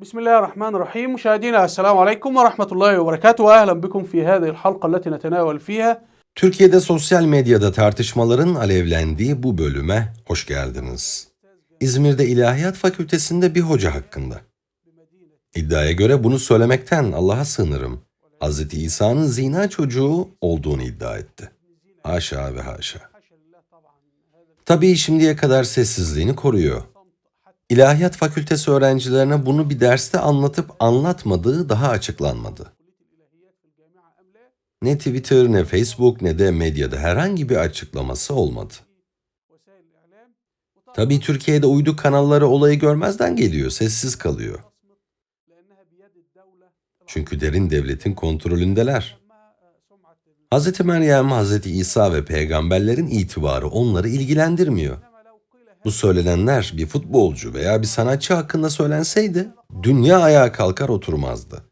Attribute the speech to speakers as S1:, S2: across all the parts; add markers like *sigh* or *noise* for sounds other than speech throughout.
S1: بسم الله الرحمن الرحيم مشاهدينا السلام عليكم ورحمة الله وبركاته وأهلا بكم في هذه الحلقة التي نتناول فيها
S2: Türkiye'de sosyal medyada tartışmaların alevlendiği bu bölüme hoş geldiniz. İzmir'de İlahiyat Fakültesinde bir hoca hakkında. İddiaya göre bunu söylemekten Allah'a sığınırım. Hz. İsa'nın zina çocuğu olduğunu iddia etti. Haşa ve haşa. Tabii şimdiye kadar sessizliğini koruyor. İlahiyat Fakültesi öğrencilerine bunu bir derste anlatıp anlatmadığı daha açıklanmadı. Ne Twitter, ne Facebook, ne de medyada herhangi bir açıklaması olmadı. Tabii Türkiye'de uydu kanalları olayı görmezden geliyor, sessiz kalıyor. Çünkü derin devletin kontrolündeler. Hz. Meryem, Hz. İsa ve peygamberlerin itibarı onları ilgilendirmiyor. Bu söylenenler bir futbolcu veya bir sanatçı hakkında söylenseydi dünya ayağa kalkar oturmazdı.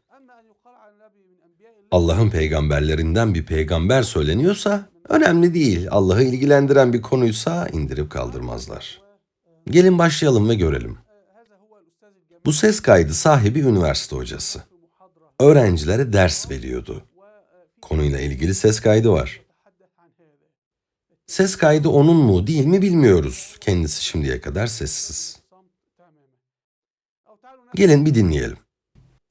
S2: Allah'ın peygamberlerinden bir peygamber söyleniyorsa önemli değil. Allah'ı ilgilendiren bir konuysa indirip kaldırmazlar. Gelin başlayalım ve görelim. Bu ses kaydı sahibi üniversite hocası. Öğrencilere ders veriyordu. Konuyla ilgili ses kaydı var. Ses kaydı onun mu değil mi bilmiyoruz. Kendisi şimdiye kadar sessiz. Gelin bir dinleyelim.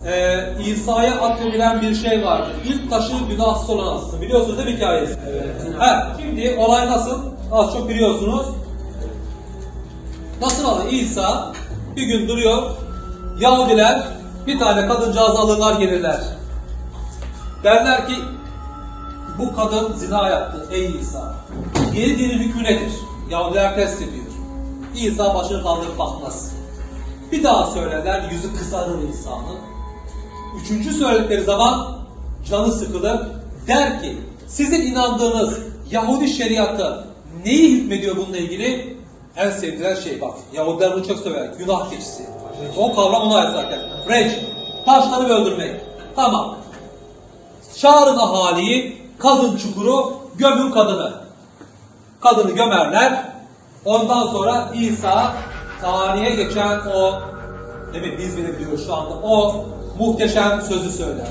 S3: Ee, İsa'ya atfedilen bir şey vardır. İlk taşı günahsız olan atsın. Biliyorsunuz değil mi hikayesi? Evet. Ha, şimdi olay nasıl? Az çok biliyorsunuz. Nasıl alır? İsa bir gün duruyor. Yahudiler bir tane kadıncağız alırlar gelirler. Derler ki bu kadın zina yaptı ey İsa. Yeni dinin hükmü nedir? Yahudiler test ediyor. İsa başını kaldırıp bakmaz. Bir daha söylerler yüzü kızarır İsa'nın. Üçüncü söyledikleri zaman canı sıkılır. Der ki sizin inandığınız Yahudi şeriatı neyi hükmediyor bununla ilgili? En sevdiler şey bak. Yahudiler bunu çok sever. Günah keçisi. O kavram ona ait zaten. Rec. Taşları öldürmek. Tamam. Çağırın ahaliyi. Kadın çukuru. Gömün kadını. Kadını gömerler. Ondan sonra İsa tarihe geçen o mi biz bile biliyoruz şu anda o muhteşem sözü söyler.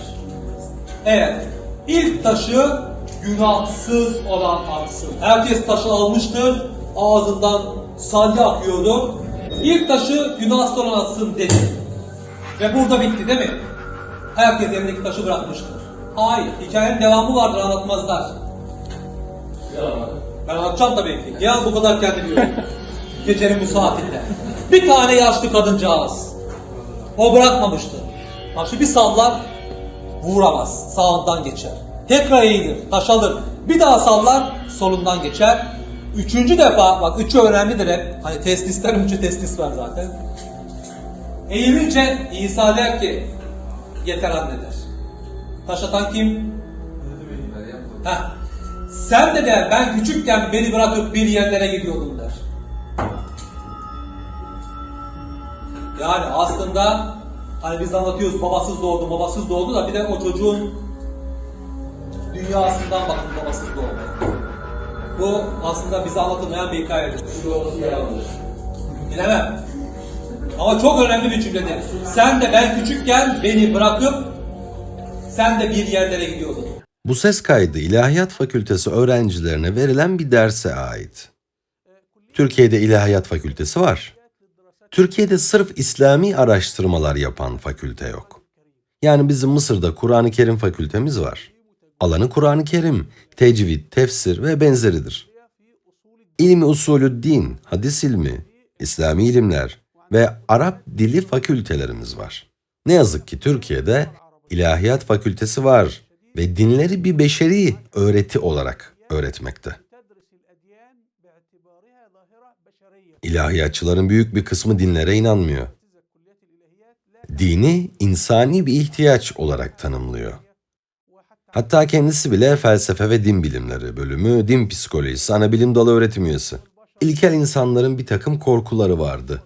S3: Evet. ilk taşı günahsız olan atsın. Herkes taşı almıştır. Ağzından salya akıyordu. İlk taşı günahsız olan atsın dedi. Ve burada bitti değil mi? Herkes elindeki taşı bırakmıştır. Hayır. Hikayenin devamı vardır anlatmazlar. Ben anlatacağım tabii ki. Ya bu kadar kendi biliyorum. *laughs* Gecenin bu saatinde. Bir tane yaşlı kadıncağız. O bırakmamıştı. Taşı bir sallar, vuramaz. Sağından geçer. Tekrar eğilir, taş alır. Bir daha sallar, solundan geçer. Üçüncü defa, bak üçü önemlidir hep. Hani testislerin üçü testis var zaten. Eğilince İsa der ki, yeter anne der. Taş atan kim? Heh. Sen de der ben küçükken beni bırakıp bir yerlere gidiyordun der. Yani aslında hani biz anlatıyoruz babasız doğdu babasız doğdu da bir de o çocuğun dünyasından bakın babasız doğdu. Bu aslında bize anlatılmayan bir hikayedir. Bilemem. Ama çok önemli bir cümledir. Sen de ben küçükken beni bırakıp sen de bir yerlere gidiyordun.
S2: Bu ses kaydı İlahiyat Fakültesi öğrencilerine verilen bir derse ait. Türkiye'de İlahiyat Fakültesi var. Türkiye'de sırf İslami araştırmalar yapan fakülte yok. Yani bizim Mısır'da Kur'an-ı Kerim fakültemiz var. Alanı Kur'an-ı Kerim, tecvid, tefsir ve benzeridir. İlmi usulü din, hadis ilmi, İslami ilimler ve Arap dili fakültelerimiz var. Ne yazık ki Türkiye'de İlahiyat Fakültesi var ve dinleri bir beşeri öğreti olarak öğretmekte. İlahiyatçıların büyük bir kısmı dinlere inanmıyor. Dini insani bir ihtiyaç olarak tanımlıyor. Hatta kendisi bile felsefe ve din bilimleri bölümü, din psikolojisi, ana bilim dalı öğretim üyesi. İlkel insanların bir takım korkuları vardı.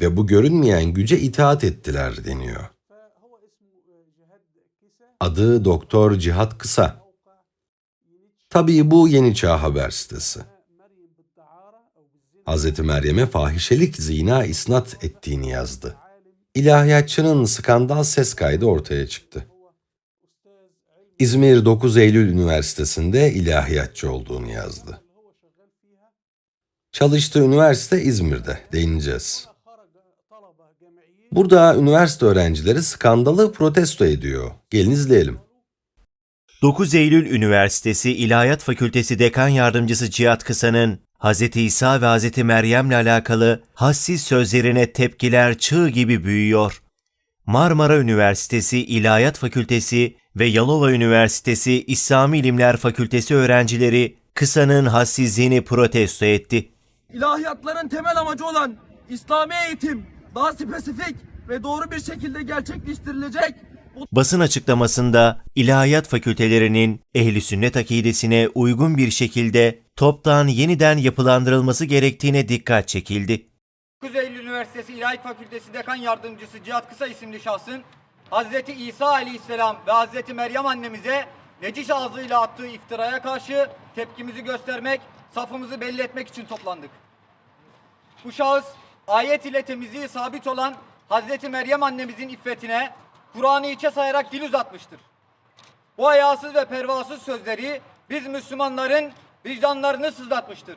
S2: Ve bu görünmeyen güce itaat ettiler deniyor. Adı Doktor Cihat Kısa. Tabii bu Yeni Çağ Haber sitesi. Hz. Meryem'e fahişelik zina isnat ettiğini yazdı. ilahiyatçının skandal ses kaydı ortaya çıktı. İzmir 9 Eylül Üniversitesi'nde ilahiyatçı olduğunu yazdı. Çalıştığı üniversite İzmir'de, değineceğiz. Burada üniversite öğrencileri skandalı protesto ediyor. Gelin izleyelim.
S4: 9 Eylül Üniversitesi İlahiyat Fakültesi Dekan Yardımcısı Cihat Kısa'nın Hz. İsa ve Hz. Meryem'le alakalı hassiz sözlerine tepkiler çığ gibi büyüyor. Marmara Üniversitesi İlahiyat Fakültesi ve Yalova Üniversitesi İslami İlimler Fakültesi öğrencileri Kısa'nın hassizliğini protesto etti.
S5: İlahiyatların temel amacı olan İslami eğitim daha spesifik ve doğru bir şekilde gerçekleştirilecek
S4: Basın açıklamasında ilahiyat fakültelerinin ehli sünnet akidesine uygun bir şekilde toptan yeniden yapılandırılması gerektiğine dikkat çekildi.
S6: 9 Eylül Üniversitesi İlahiyat Fakültesi Dekan Yardımcısı Cihat Kısa isimli şahsın Hazreti İsa Aleyhisselam ve Hazreti Meryem annemize neciş ağzıyla attığı iftiraya karşı tepkimizi göstermek, safımızı belli etmek için toplandık. Bu şahıs ayet ile temizliği sabit olan Hazreti Meryem annemizin iffetine Kur'an'ı içe sayarak dil uzatmıştır. Bu hayasız ve pervasız sözleri biz Müslümanların vicdanlarını sızlatmıştır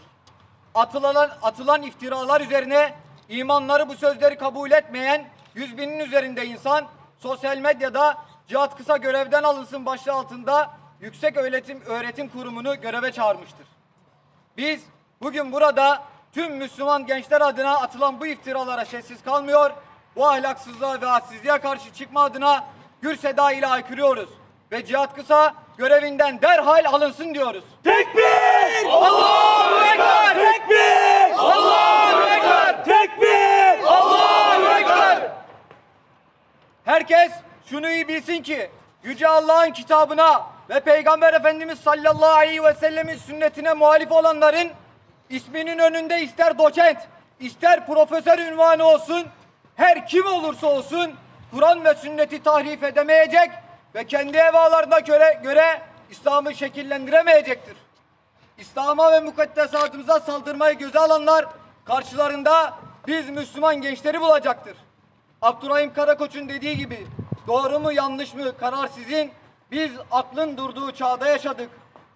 S6: atılan, atılan iftiralar üzerine imanları bu sözleri kabul etmeyen yüz binin üzerinde insan sosyal medyada Cihat Kısa görevden alınsın başlığı altında Yüksek Öğretim, Öğretim Kurumu'nu göreve çağırmıştır. Biz bugün burada tüm Müslüman gençler adına atılan bu iftiralara sessiz kalmıyor, bu ahlaksızlığa ve hadsizliğe karşı çıkma adına gür seda ile haykırıyoruz. Ve Cihat Kısa görevinden derhal alınsın diyoruz. Allahu Ekber! Tekbir! Allahu Ekber! Tekbir! Allahu Ekber! Herkes şunu iyi bilsin ki Yüce Allah'ın kitabına ve Peygamber Efendimiz sallallahu aleyhi ve sellemin sünnetine muhalif olanların isminin önünde ister doçent, ister profesör ünvanı olsun, her kim olursa olsun Kur'an ve sünneti tahrif edemeyecek ve kendi hevalarına göre, göre İslam'ı şekillendiremeyecektir. İslam'a ve mukaddesatımıza saldırmayı göze alanlar karşılarında biz Müslüman gençleri bulacaktır. Abdurrahim Karakoç'un dediği gibi doğru mu yanlış mı karar sizin. Biz aklın durduğu çağda yaşadık.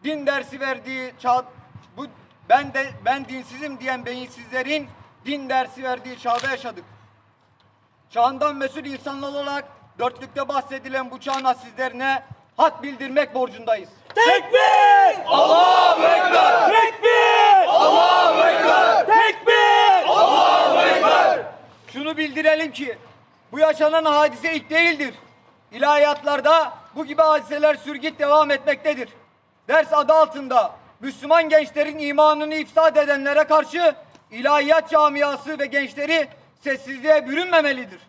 S6: Din dersi verdiği çağ ben de ben dinsizim diyen beyinsizlerin din dersi verdiği çağda yaşadık. Çağından mesul insanlar olarak dörtlükte bahsedilen bu çağın hassizlerine hak bildirmek borcundayız. Şunu bildirelim ki bu yaşanan hadise ilk değildir. İlahiyatlarda bu gibi hadiseler sürgüt devam etmektedir. Ders adı altında Müslüman gençlerin imanını ifsad edenlere karşı ilahiyat camiası ve gençleri sessizliğe bürünmemelidir.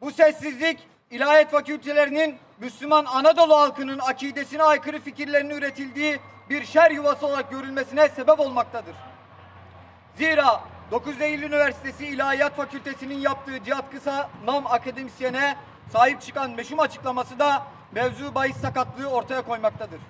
S6: Bu sessizlik ilahiyat fakültelerinin Müslüman Anadolu halkının akidesine aykırı fikirlerinin üretildiği bir şer yuvası olarak görülmesine sebep olmaktadır. Zira 9 Eylül Üniversitesi İlahiyat Fakültesi'nin yaptığı Cihat Kısa nam akademisyene sahip çıkan meşhum açıklaması da mevzu bahis sakatlığı ortaya koymaktadır.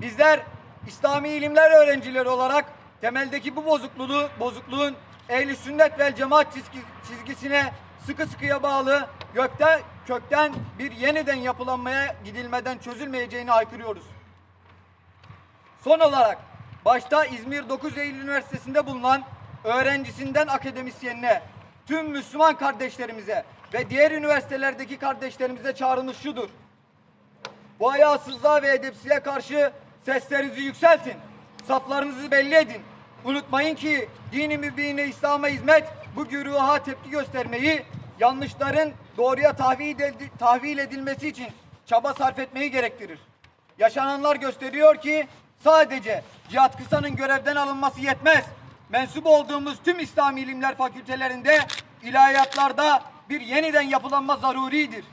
S6: Bizler İslami ilimler öğrencileri olarak temeldeki bu bozukluğu, bozukluğun ehli sünnet vel cemaat çizgi, çizgisine sıkı sıkıya bağlı gökten kökten bir yeniden yapılanmaya gidilmeden çözülmeyeceğini haykırıyoruz. Son olarak başta İzmir 9 Eylül Üniversitesi'nde bulunan öğrencisinden akademisyenine, tüm Müslüman kardeşlerimize ve diğer üniversitelerdeki kardeşlerimize çağrımız şudur. Bu hayasızlığa ve edepsizliğe karşı seslerinizi yükseltin. Saflarınızı belli edin. Unutmayın ki dini mübine İslam'a hizmet bu güruha tepki göstermeyi, yanlışların doğruya tahvil, edil- tahvil edilmesi için çaba sarf etmeyi gerektirir. Yaşananlar gösteriyor ki sadece Cihat Kısa'nın görevden alınması yetmez. Mensup olduğumuz tüm İslami ilimler fakültelerinde ilahiyatlarda bir yeniden yapılanma zaruridir.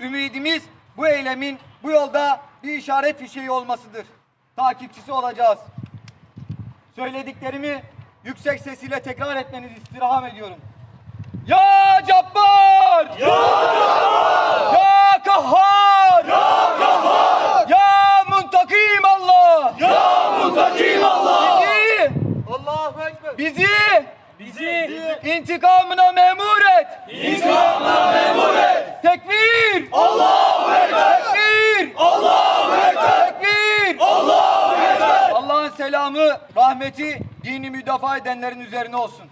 S6: Ümidimiz bu eylemin bu yolda bir işaret fişeği olmasıdır takipçisi olacağız. Söylediklerimi yüksek sesiyle tekrar etmenizi istirham ediyorum. Ya Cabbar! Ya Cabbar! Ya Kahhar! Ya Kahhar! Ya Muntakim Allah! Ya Muntakim Allah! Bizi! Allahu Ekber! Bizi! Bizi! intikamına memur et! İntikamına memur et! Tekbir! Allahu Ekber! Rahmeti dini müdafaa edenlerin üzerine olsun.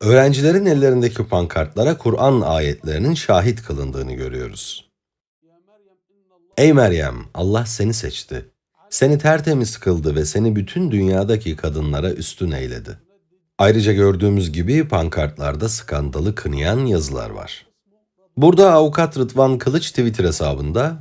S2: Öğrencilerin ellerindeki pankartlara Kur'an ayetlerinin şahit kılındığını görüyoruz. Ey Meryem, Allah seni seçti. Seni tertemiz kıldı ve seni bütün dünyadaki kadınlara üstün eyledi. Ayrıca gördüğümüz gibi pankartlarda skandalı kınayan yazılar var. Burada avukat Rıdvan Kılıç Twitter hesabında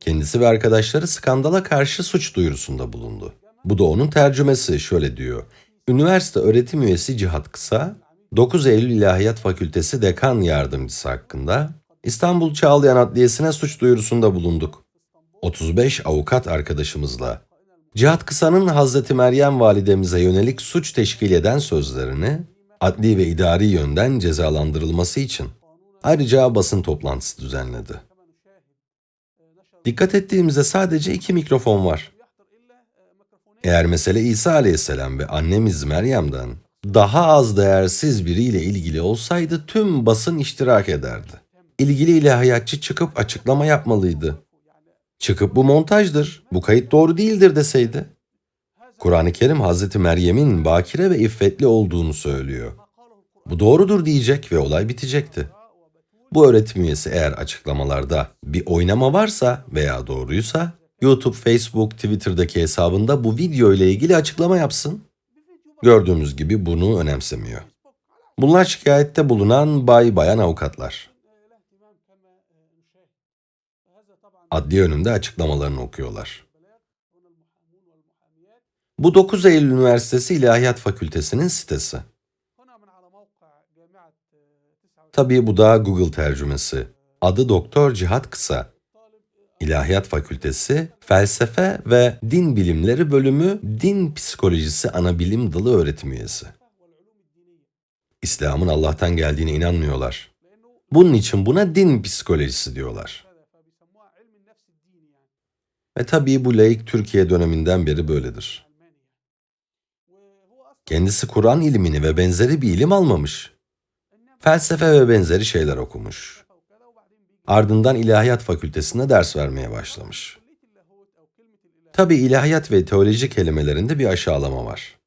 S2: kendisi ve arkadaşları skandala karşı suç duyurusunda bulundu. Bu da onun tercümesi şöyle diyor. Üniversite öğretim üyesi Cihat Kısa, 9 Eylül İlahiyat Fakültesi Dekan Yardımcısı hakkında İstanbul Çağlayan Adliyesi'ne suç duyurusunda bulunduk. 35 avukat arkadaşımızla Cihat Kısa'nın Hazreti Meryem validemize yönelik suç teşkil eden sözlerini adli ve idari yönden cezalandırılması için ayrıca basın toplantısı düzenledi. Dikkat ettiğimizde sadece iki mikrofon var. Eğer mesele İsa aleyhisselam ve annemiz Meryem'den daha az değersiz biriyle ilgili olsaydı tüm basın iştirak ederdi. İlgili ilahiyatçı çıkıp açıklama yapmalıydı. Çıkıp bu montajdır, bu kayıt doğru değildir deseydi. Kur'an-ı Kerim Hazreti Meryem'in bakire ve iffetli olduğunu söylüyor. Bu doğrudur diyecek ve olay bitecekti. Bu öğretim üyesi eğer açıklamalarda bir oynama varsa veya doğruysa YouTube, Facebook, Twitter'daki hesabında bu video ile ilgili açıklama yapsın. Gördüğümüz gibi bunu önemsemiyor. Bunlar şikayette bulunan bay bayan avukatlar. Adli önünde açıklamalarını okuyorlar. Bu 9 Eylül Üniversitesi İlahiyat Fakültesi'nin sitesi. Tabii bu da Google tercümesi. Adı Doktor Cihat Kısa. İlahiyat Fakültesi, Felsefe ve Din Bilimleri Bölümü Din Psikolojisi Anabilim Dalı öğretim üyesi. İslam'ın Allah'tan geldiğine inanmıyorlar. Bunun için buna din psikolojisi diyorlar. Ve tabii bu laik Türkiye döneminden beri böyledir. Kendisi Kur'an ilmini ve benzeri bir ilim almamış. Felsefe ve benzeri şeyler okumuş. Ardından İlahiyat Fakültesinde ders vermeye başlamış. Tabi ilahiyat ve teoloji kelimelerinde bir aşağılama var.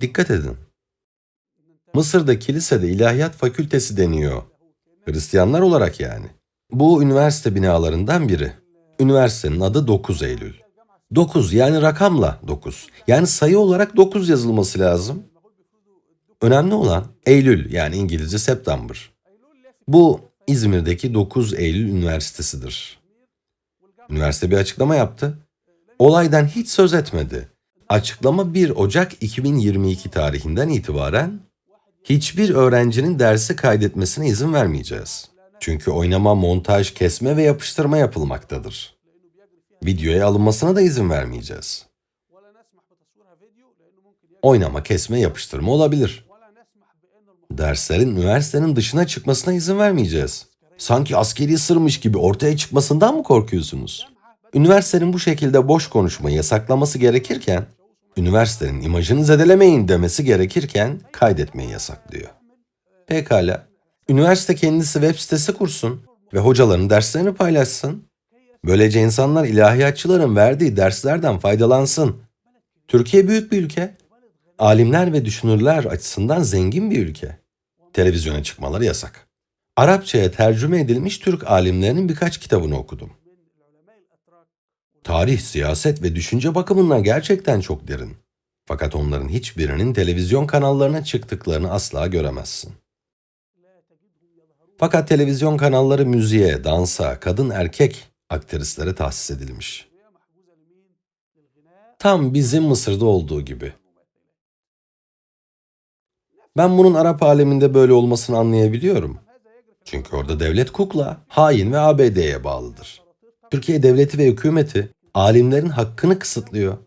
S2: Dikkat edin. Mısır'da kilisede İlahiyat Fakültesi deniyor. Hristiyanlar olarak yani. Bu üniversite binalarından biri. Üniversitenin adı 9 Eylül. 9 yani rakamla 9. Yani sayı olarak 9 yazılması lazım. Önemli olan Eylül yani İngilizce September. Bu İzmir'deki 9 Eylül Üniversitesi'dir. Üniversite bir açıklama yaptı. Olaydan hiç söz etmedi. Açıklama 1 Ocak 2022 tarihinden itibaren hiçbir öğrencinin dersi kaydetmesine izin vermeyeceğiz. Çünkü oynama, montaj, kesme ve yapıştırma yapılmaktadır. Videoya alınmasına da izin vermeyeceğiz. Oynama, kesme, yapıştırma olabilir. Derslerin üniversitenin dışına çıkmasına izin vermeyeceğiz. Sanki askeri sırmış gibi ortaya çıkmasından mı korkuyorsunuz? Üniversitenin bu şekilde boş konuşmayı yasaklaması gerekirken, üniversitenin imajını zedelemeyin demesi gerekirken kaydetmeyi yasaklıyor. Pekala. Üniversite kendisi web sitesi kursun ve hocaların derslerini paylaşsın. Böylece insanlar ilahiyatçıların verdiği derslerden faydalansın. Türkiye büyük bir ülke. Alimler ve düşünürler açısından zengin bir ülke. Televizyona çıkmaları yasak. Arapçaya tercüme edilmiş Türk alimlerinin birkaç kitabını okudum. Tarih, siyaset ve düşünce bakımından gerçekten çok derin. Fakat onların hiçbirinin televizyon kanallarına çıktıklarını asla göremezsin. Fakat televizyon kanalları müziğe, dansa, kadın erkek aktrislere tahsis edilmiş. Tam bizim Mısır'da olduğu gibi. Ben bunun Arap aleminde böyle olmasını anlayabiliyorum. Çünkü orada devlet kukla, hain ve ABD'ye bağlıdır. Türkiye devleti ve hükümeti alimlerin hakkını kısıtlıyor.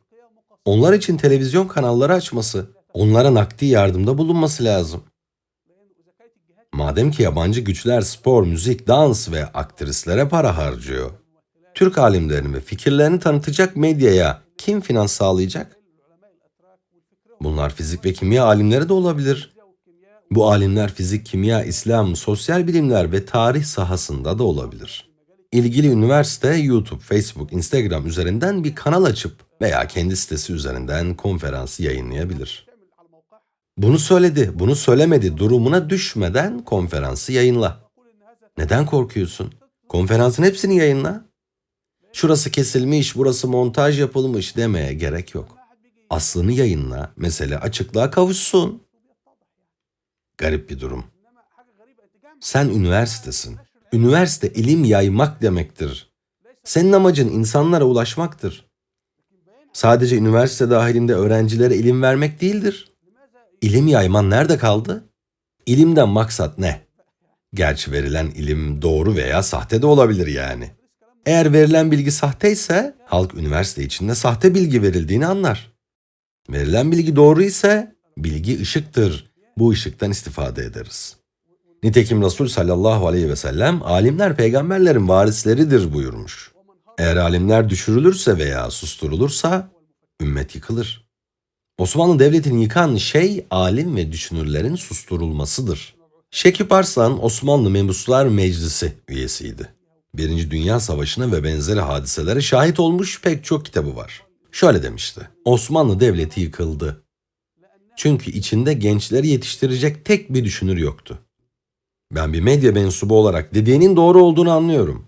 S2: Onlar için televizyon kanalları açması, onlara nakdi yardımda bulunması lazım. Madem ki yabancı güçler spor, müzik, dans ve aktrislere para harcıyor, Türk alimlerini ve fikirlerini tanıtacak medyaya kim finans sağlayacak? Bunlar fizik ve kimya alimleri de olabilir. Bu alimler fizik, kimya, İslam, sosyal bilimler ve tarih sahasında da olabilir. İlgili üniversite YouTube, Facebook, Instagram üzerinden bir kanal açıp veya kendi sitesi üzerinden konferansı yayınlayabilir. Bunu söyledi, bunu söylemedi durumuna düşmeden konferansı yayınla. Neden korkuyorsun? Konferansın hepsini yayınla. Şurası kesilmiş, burası montaj yapılmış demeye gerek yok. Aslını yayınla, mesele açıklığa kavuşsun. Garip bir durum. Sen üniversitesin. Üniversite ilim yaymak demektir. Senin amacın insanlara ulaşmaktır. Sadece üniversite dahilinde öğrencilere ilim vermek değildir. İlim yayman nerede kaldı? İlimden maksat ne? Gerçi verilen ilim doğru veya sahte de olabilir yani. Eğer verilen bilgi sahte ise halk üniversite içinde sahte bilgi verildiğini anlar. Verilen bilgi doğru ise bilgi ışıktır. Bu ışıktan istifade ederiz. Nitekim Resul sallallahu aleyhi ve sellem alimler peygamberlerin varisleridir buyurmuş. Eğer alimler düşürülürse veya susturulursa ümmet yıkılır. Osmanlı Devleti'ni yıkan şey alim ve düşünürlerin susturulmasıdır. Şekip Arslan Osmanlı Mebuslar Meclisi üyesiydi. Birinci Dünya Savaşı'na ve benzeri hadiselere şahit olmuş pek çok kitabı var. Şöyle demişti. Osmanlı Devleti yıkıldı. Çünkü içinde gençleri yetiştirecek tek bir düşünür yoktu. Ben bir medya mensubu olarak dediğinin doğru olduğunu anlıyorum.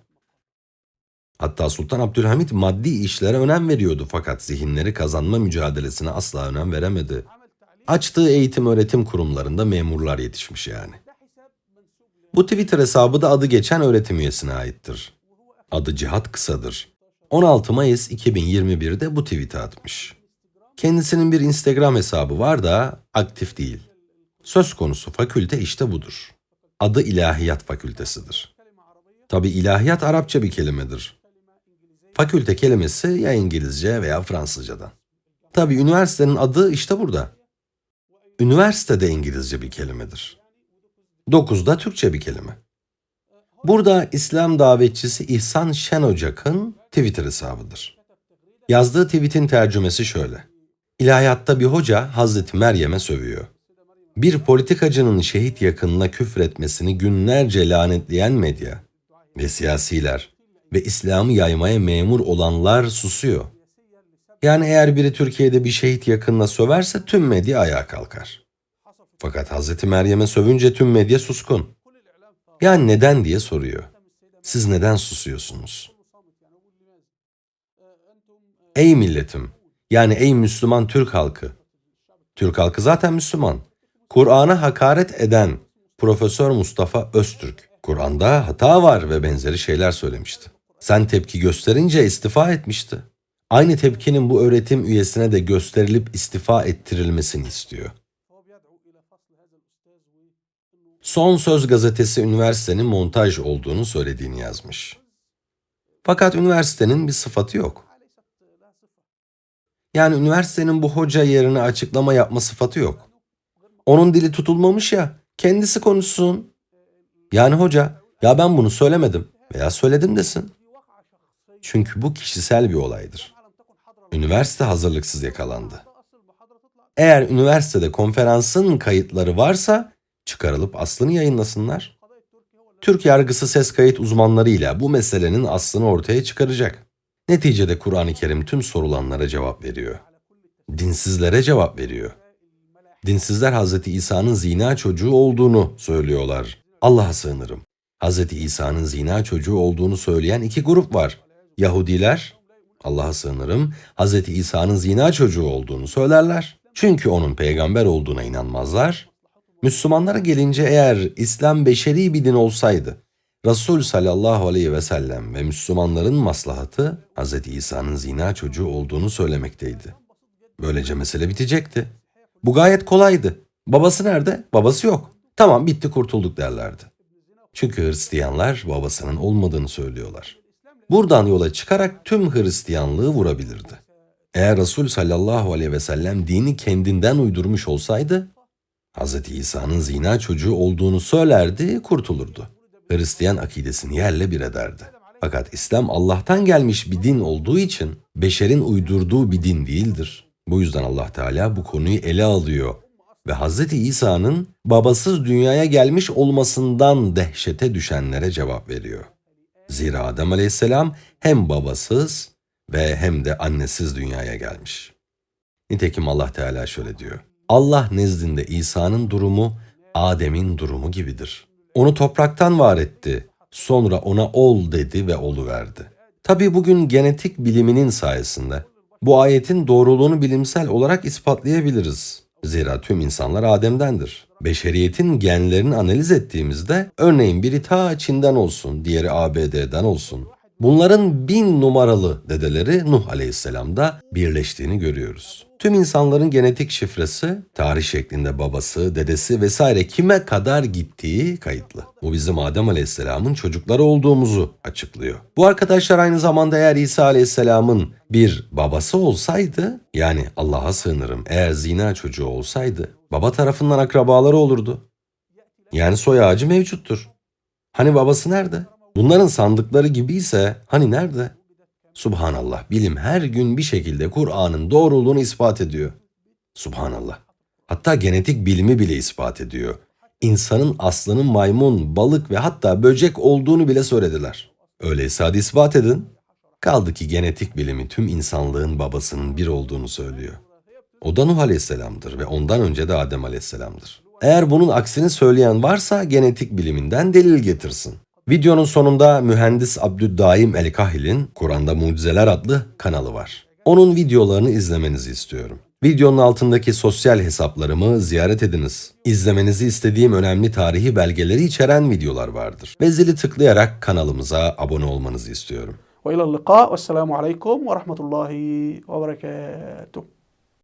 S2: Hatta Sultan Abdülhamit maddi işlere önem veriyordu fakat zihinleri kazanma mücadelesine asla önem veremedi. Açtığı eğitim öğretim kurumlarında memurlar yetişmiş yani. Bu Twitter hesabı da adı geçen öğretim üyesine aittir. Adı Cihat Kısadır. 16 Mayıs 2021'de bu tweet'i atmış. Kendisinin bir Instagram hesabı var da aktif değil. Söz konusu fakülte işte budur. Adı İlahiyat Fakültesidir. Tabi ilahiyat Arapça bir kelimedir. Fakülte kelimesi ya İngilizce veya Fransızcadan. Tabi üniversitenin adı işte burada. Üniversite de İngilizce bir kelimedir. 9 da Türkçe bir kelime. Burada İslam davetçisi İhsan Şen Ocak'ın Twitter hesabıdır. Yazdığı tweetin tercümesi şöyle. İlahiyatta bir hoca Hazreti Meryem'e sövüyor. Bir politikacının şehit yakınına küfretmesini günlerce lanetleyen medya ve siyasiler ve İslam'ı yaymaya memur olanlar susuyor. Yani eğer biri Türkiye'de bir şehit yakınına söverse tüm medya ayağa kalkar. Fakat Hazreti Meryem'e sövünce tüm medya suskun. Yani neden diye soruyor. Siz neden susuyorsunuz? Ey milletim, yani ey Müslüman Türk halkı. Türk halkı zaten Müslüman. Kur'an'a hakaret eden Profesör Mustafa Öztürk, Kur'an'da hata var ve benzeri şeyler söylemişti. Sen tepki gösterince istifa etmişti. Aynı tepkinin bu öğretim üyesine de gösterilip istifa ettirilmesini istiyor. Son Söz gazetesi üniversitenin montaj olduğunu söylediğini yazmış. Fakat üniversitenin bir sıfatı yok. Yani üniversitenin bu hoca yerine açıklama yapma sıfatı yok. Onun dili tutulmamış ya, kendisi konuşsun. Yani hoca, ya ben bunu söylemedim veya söyledim desin. Çünkü bu kişisel bir olaydır. Üniversite hazırlıksız yakalandı. Eğer üniversitede konferansın kayıtları varsa çıkarılıp aslını yayınlasınlar. Türk yargısı ses kayıt uzmanlarıyla bu meselenin aslını ortaya çıkaracak. Neticede Kur'an-ı Kerim tüm sorulanlara cevap veriyor. Dinsizlere cevap veriyor. Dinsizler Hz. İsa'nın zina çocuğu olduğunu söylüyorlar. Allah'a sığınırım. Hz. İsa'nın zina çocuğu olduğunu söyleyen iki grup var. Yahudiler, Allah'a sığınırım, Hz. İsa'nın zina çocuğu olduğunu söylerler. Çünkü onun peygamber olduğuna inanmazlar. Müslümanlara gelince eğer İslam beşeri bir din olsaydı, Resul sallallahu aleyhi ve sellem ve Müslümanların maslahatı Hz. İsa'nın zina çocuğu olduğunu söylemekteydi. Böylece mesele bitecekti. Bu gayet kolaydı. Babası nerede? Babası yok. Tamam bitti kurtulduk derlerdi. Çünkü Hristiyanlar babasının olmadığını söylüyorlar. Buradan yola çıkarak tüm Hristiyanlığı vurabilirdi. Eğer Resul sallallahu aleyhi ve sellem dini kendinden uydurmuş olsaydı, Hz. İsa'nın zina çocuğu olduğunu söylerdi, kurtulurdu. Hristiyan akidesini yerle bir ederdi. Fakat İslam Allah'tan gelmiş bir din olduğu için beşerin uydurduğu bir din değildir. Bu yüzden Allah Teala bu konuyu ele alıyor ve Hz. İsa'nın babasız dünyaya gelmiş olmasından dehşete düşenlere cevap veriyor. Zira Adem Aleyhisselam hem babasız ve hem de annesiz dünyaya gelmiş. Nitekim Allah Teala şöyle diyor. Allah nezdinde İsa'nın durumu Adem'in durumu gibidir. Onu topraktan var etti. Sonra ona ol dedi ve olu verdi. Tabi bugün genetik biliminin sayesinde bu ayetin doğruluğunu bilimsel olarak ispatlayabiliriz. Zira tüm insanlar Adem'dendir. Beşeriyetin genlerini analiz ettiğimizde örneğin biri ta Çin'den olsun, diğeri ABD'den olsun. Bunların bin numaralı dedeleri Nuh Aleyhisselam'da birleştiğini görüyoruz. Tüm insanların genetik şifresi, tarih şeklinde babası, dedesi vesaire kime kadar gittiği kayıtlı. Bu bizim Adem Aleyhisselam'ın çocukları olduğumuzu açıklıyor. Bu arkadaşlar aynı zamanda eğer İsa Aleyhisselam'ın bir babası olsaydı, yani Allah'a sığınırım eğer zina çocuğu olsaydı, baba tarafından akrabaları olurdu. Yani soy ağacı mevcuttur. Hani babası nerede? Bunların sandıkları gibiyse hani nerede? Subhanallah bilim her gün bir şekilde Kur'an'ın doğruluğunu ispat ediyor. Subhanallah. Hatta genetik bilimi bile ispat ediyor. İnsanın aslının maymun, balık ve hatta böcek olduğunu bile söylediler. Öyleyse hadi ispat edin. Kaldı ki genetik bilimi tüm insanlığın babasının bir olduğunu söylüyor. O da Nuh Aleyhisselam'dır ve ondan önce de Adem Aleyhisselam'dır. Eğer bunun aksini söyleyen varsa genetik biliminden delil getirsin. Videonun sonunda mühendis Abdüddaim El-Kahil'in Kur'an'da Mucizeler adlı kanalı var. Onun videolarını izlemenizi istiyorum. Videonun altındaki sosyal hesaplarımı ziyaret ediniz. İzlemenizi istediğim önemli tarihi belgeleri içeren videolar vardır. Ve zili tıklayarak kanalımıza abone olmanızı istiyorum.
S1: وإلى اللقاء والسلام عليكم ورحمة الله وبركاته